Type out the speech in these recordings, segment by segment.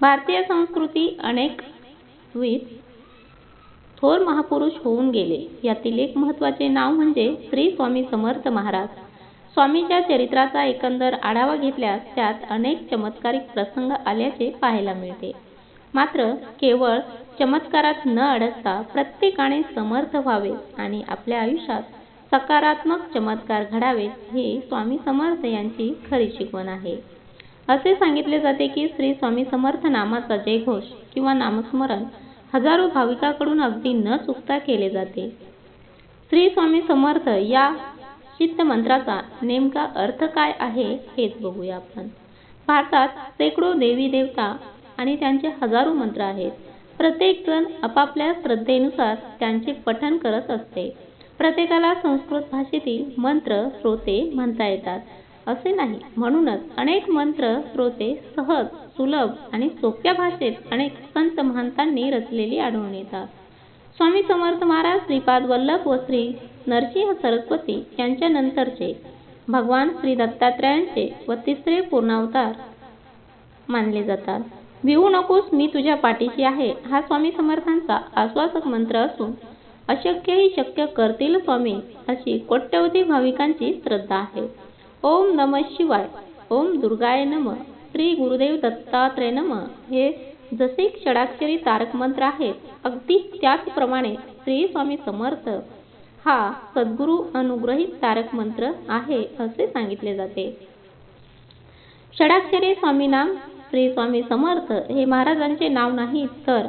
भारतीय संस्कृती अनेक विध थोर महापुरुष होऊन गेले. यातील एक महत्त्वाचे नाव म्हणजे श्री स्वामी समर्थ महाराज. स्वामीच्या चरित्राचा एकंदर आढावा घेतल्यास त्यात अनेक चमत्कारिक प्रसंग आल्याचे पाहायला मिळते. मात्र केवळ चमत्कारात न अडकता प्रत्येकाने समर्थ व्हावे आणि आपल्या आयुष्यात सकारात्मक चमत्कार घडावेत ही स्वामी समर्थ यांची खरी शिकवण आहे. असे सांगितले जाते की श्री स्वामी समर्थ नामाचा जयघोष किंवा नामस्मरण हजारो भाविकाकडून अगदी न चुकता केले जाते. श्री स्वामी समर्थ या चित्त मंत्राचा नेमका अर्थ काय आहे हेच बघूया आपण. भारतात शेकडो देवी देवता आणि त्यांचे हजारो मंत्र आहेत. प्रत्येक जण आपापल्या श्रद्धेनुसार त्यांचे पठण करत असते. प्रत्येकाला संस्कृत भाषेतील मंत्र श्रोते म्हणता येतात. असे नाही. म्हणूनच अनेक मंत्र स्रोते सहज सुलभ आणि सोप्या भाषेत अनेक संत महंतांनी रचलेली आढळून येतात. स्वामी समर्थ महाराज श्रीपाद वल्लभ व श्री नरसिंह सरस्वती यांच्या नंतरचे भगवान श्री दत्तात्रयांचे व तिसरे पूर्णावतार मानले जातात. भिवू नकोस मी तुझ्या पाठीशी आहे हा स्वामी समर्थांचा आश्वासक मंत्र असून अशक्यही शक्य करतील स्वामी अशी कोट्यवधी भाविकांची श्रद्धा आहे. ओम नम शिवाय. ओम दुर्गाय नम. श्री गुरुदेव दत्तात्रय नम. हे जसे षडाक्षरी तारक मंत्र आहेत अगदी त्याचप्रमाणे श्री स्वामी समर्थ हा सद्गुरु अनुग्रहित तारक मंत्र आहे असे सांगितले जाते. षडाक्षरी स्वामी नाम श्री स्वामी समर्थ हे महाराजांचे नाव नाही तर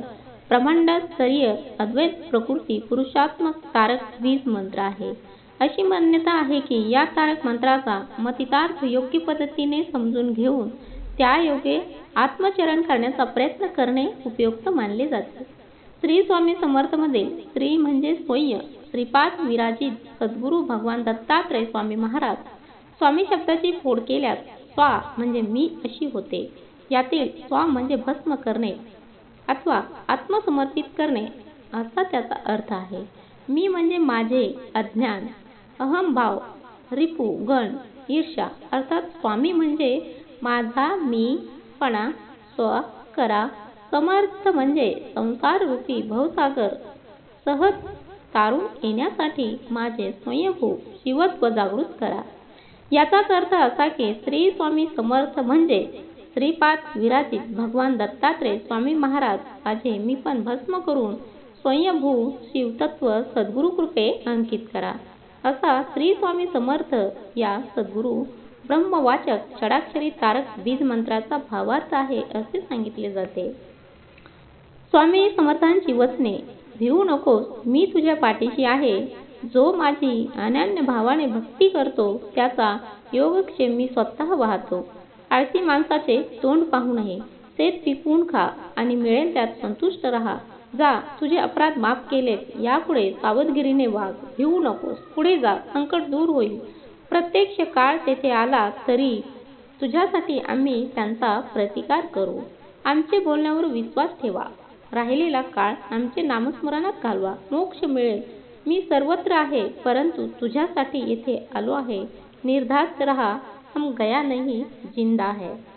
ब्रह्मांडस्तरीय अद्वैत प्रकृती पुरुषात्मक तारक वीज मंत्र आहे. अशी मान्यता आहे की या तारक मंत्राचा मतितार्थ योग्य पद्धतीने समजून घेऊन त्या योगे आत्मचरण करण्याचा प्रयत्न करणे उपयुक्त मानले जाते. श्री स्वामी समर्थमध्ये श्री म्हणजे स्वयं श्रीपाद विराजित सद्गुरू भगवान दत्तात्रय स्वामी महाराज स्वामी शब्दाची फोड केल्यास स्वा म्हणजे मी अशी होते. यातील स्वा म्हणजे भस्म करणे अथवा आत्मसमर्पित करणे असा त्याचा अर्थ आहे. मी म्हणजे माझे अज्ञान अहमभाव रिपू गण ईर्षा अर्थात स्वामी म्हणजे माझा मीपणा स्व करा समर्थ म्हणजे संसार रूपी भवसागर. सहज तारून येण्यासाठी माझे स्वयंभू शिवत्व जागृत करा. याचाच अर्थ असा की श्री स्वामी समर्थ म्हणजे श्रीपाद विराजित भगवान दत्तात्रय स्वामी महाराज. माझे मी पण भस्म करून स्वयंभू शिवतत्व सद्गुरु कृपे अंकित करा. असा श्री स्वामी समर्थ या सद्गुरू ब्रह्मवाचक षडाक्षरी तारक बीज मंत्राचा भावार्थ आहे असे सांगितले जाते. स्वामी समर्थांची वचने भिवू नकोस मी तुझ्या पाठीशी आहे. जो माझी अनन्य भावाने भक्ती करतो त्याचा योगक्षेम मी स्वतः वाहतो. आळशी माणसाचे तोंड पाहू नये. ते पिकवून खा आणि मिळेल त्यात संतुष्ट राहा. जा तुझे अपराध माफ केलेत. यापुढे सावधगिरीने वाघ भिवू नकोस. पुढे जा. संकट दूर होईल. प्रत्यक्ष काळ तेथे आला तरी तुझ्यासाठी आम्ही त्यांचा प्रतिकार करू. आमचे बोलण्यावर विश्वास ठेवा. राहिलेला काळ आमचे नामस्मरणात घालवा. मोक्ष मिळेल. मी सर्वत्र आहे परंतु तुझ्यासाठी येथे आलो आहे. निर्धास्त रहा. हम गया नहीं जिंदा है.